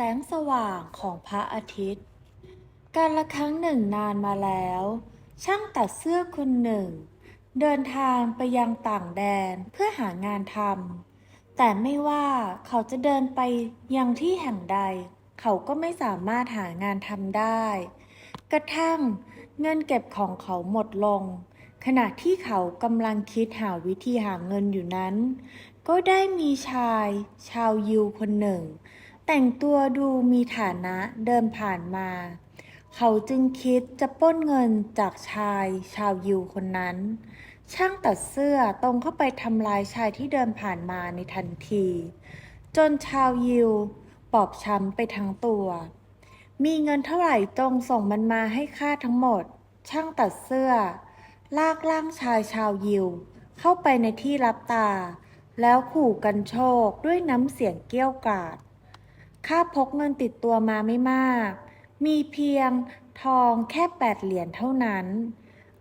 แสงสว่างของพระอาทิตย์ การละครั้งหนึ่งนานมาแล้ว ช่างตัดเสื้อคนหนึ่ง เดินทางไปยังต่างแดนเพื่อหางานทำแต่ไม่ว่าเขาจะเดินไปยังที่แห่งใด เขาก็ไม่สามารถหางานทำได้ กระทั่งเงินเก็บของเขาหมดลง ขณะที่เขากำลังคิดหาวิธีหาเงินอยู่นั้น ก็ได้มีชาย ชาวยิวคนหนึ่ง แต่งตัวดูมีฐานะเดินผ่านมา เขาจึงคิดจะป้นเงินจากชายชาวยิวคนนั้น ช่างตัดเสื้อตรงเข้าไปทำลายชายที่เดินผ่านมาในทันที จนชาวยิวบอบช้ำไปทั้งตัว มีเงินเท่าไหร่จงส่งมันมาให้ข้าทั้งหมด ช่างตัดเสื้อ ลากร่างชายชาวยิว เข้าไปในที่รับตา แล้วขู่กันโชคด้วยน้ำเสียงเกี้ยวกราด ข้าพกเงินติดตัวมาไม่มาก มีเพียงทองแค่แปดเหรียญเท่านั้น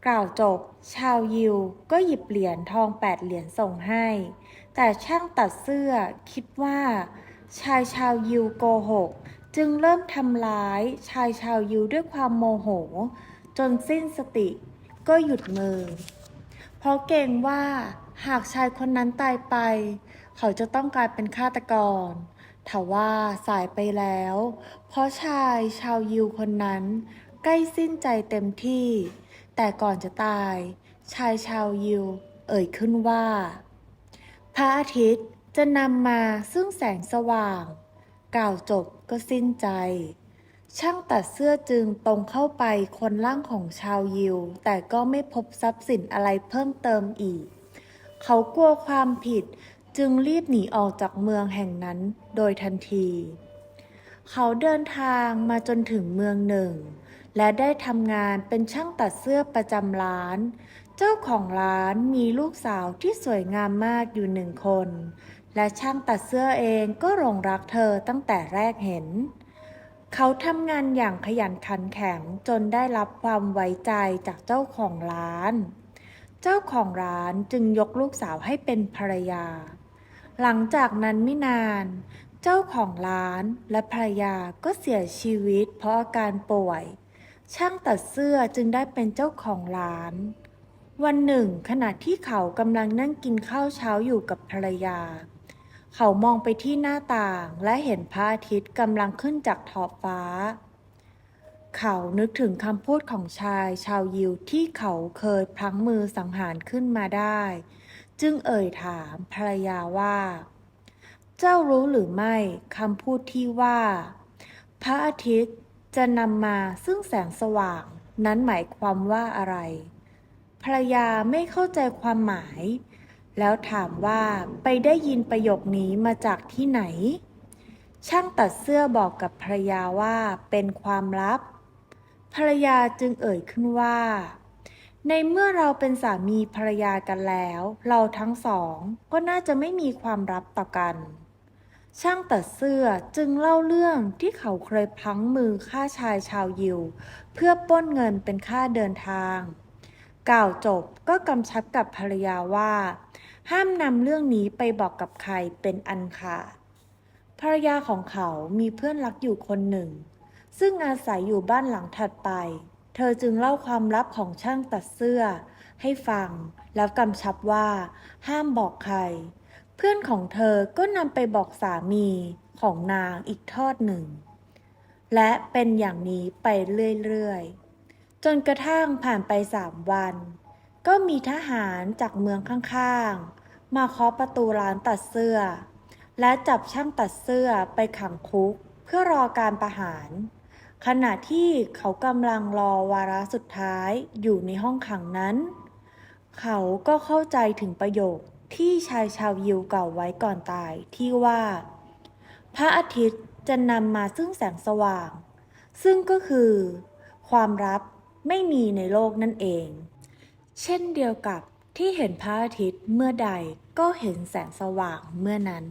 กล่าวจบ ชาวยิวก็หยิบเหรียญทองแปดเหรียญส่งให้ แต่ช่างตัดเสื้อคิดว่า ชายชาวยิวโกหก จึงเริ่มทำร้ายชายชาวยิวด้วยความโมโห จนสิ้นสติก็หยุดมือ เพราะเกรงว่าหากชายคนนั้นตายไป เขาจะต้องกลายเป็นฆาตกร ทว่าสายไปแล้ว เพราะชายชาวยิวคนนั้น ใกล้สิ้นใจเต็มที่ แต่ก่อนจะตาย ชายชาวยิวเอ่ยขึ้นว่า พระอาทิตย์จะนำมาซึ่งแสงสว่าง กล่าวจบก็สิ้นใจ ช่างตัดเสื้อจึงตรงเข้าไปคนร่างของชาวยิว แต่ก็ไม่พบทรัพย์สินอะไรเพิ่มเติมอีก เขากลัวความผิด จึงรีบหนีออกจากเมืองแห่งนั้นโดยทันที เขาเดินทางมาจนถึงเมืองหนึ่ง และได้ทำงานเป็นช่างตัดเสื้อประจำร้าน เจ้าของร้านมีลูกสาวที่สวยงามมากอยู่หนึ่งคน และช่างตัดเสื้อเองก็หลงรักเธอตั้งแต่แรกเห็น เขาทำงานอย่างขยันขันแข็งจนได้รับความไว้ใจจากเจ้าของร้านเจ้าของร้านจึงยกลูกสาวให้เป็นภรรยา หลังจากนั้นไม่นาน เจ้าของร้านและภรรยาก็เสียชีวิตเพราะอาการป่วย ช่างตัดเสื้อจึงได้เป็นเจ้าของร้าน วันหนึ่ง ขณะที่เขากำลังนั่งกินข้าวเช้าอยู่กับภรรยา เขามองไปที่หน้าต่างและเห็นพระอาทิตย์กำลังขึ้นจากท้องฟ้า เขานึกถึงคำพูดของชายชาวยิวที่เขาเคยพลั้งมือสังหารขึ้นมาได้ จึงเอ่ยถามภรรยาว่า เจ้ารู้หรือไม่คำพูดที่ว่า พระอาทิตย์จะนำมาซึ่งแสงสว่างนั้นหมายความว่าอะไร ภรรยาไม่เข้าใจความหมาย แล้วถามว่าไปได้ยินประโยคนี้มาจากที่ไหน ช่างตัดเสื้อบอกกับภรรยาว่าเป็นความลับ ภรรยาจึงเอ่ยขึ้นว่า ในเมื่อเราเป็นสามีภรรยากันแล้ว เราทั้งสองก็น่าจะไม่มีความลับต่อกัน ช่างตัดเสื้อจึงเล่าเรื่องที่เขาเคยพังมือฆ่าชายชาวยิว เพื่อป้นเงินเป็นค่าเดินทาง กล่าวจบก็กำชับกับภรรยาว่า ห้ามนำเรื่องนี้ไปบอกกับใครเป็นอันขาดภรรยาของเขามีเพื่อนรักอยู่คนหนึ่ง ซึ่งอาศัยอยู่บ้านหลังถัดไป เธอจึงเล่าความลับของช่างตัดเสื้อ ให้ฟัง แล้วกำชับว่า ห้ามบอกใคร เพื่อนของเธอก็นำไปบอกสามีของนางอีกทอดหนึ่ง และเป็นอย่างนี้ไปเรื่อยๆ จนกระทั่งผ่านไปสามวัน ก็มีทหารจากเมืองข้างๆ มาเคาะประตูร้านตัดเสื้อ และจับช่างตัดเสื้อไปขังคุกเพื่อรอการประหาร ขณะที่เขากำลังรอวาระสุดท้ายอยู่ในห้องขังนั้น เขาก็เข้าใจถึงประโยคที่ชายชาวยิวเก่าไว้ก่อนตายที่ว่า พระอาทิตย์จะนำมาซึ่งแสงสว่าง ซึ่งก็คือ ความลับไม่มีในโลกนั่นเอง เช่นเดียวกับที่เห็นพระอาทิตย์เมื่อใดก็เห็นแสงสว่างเมื่อนั้น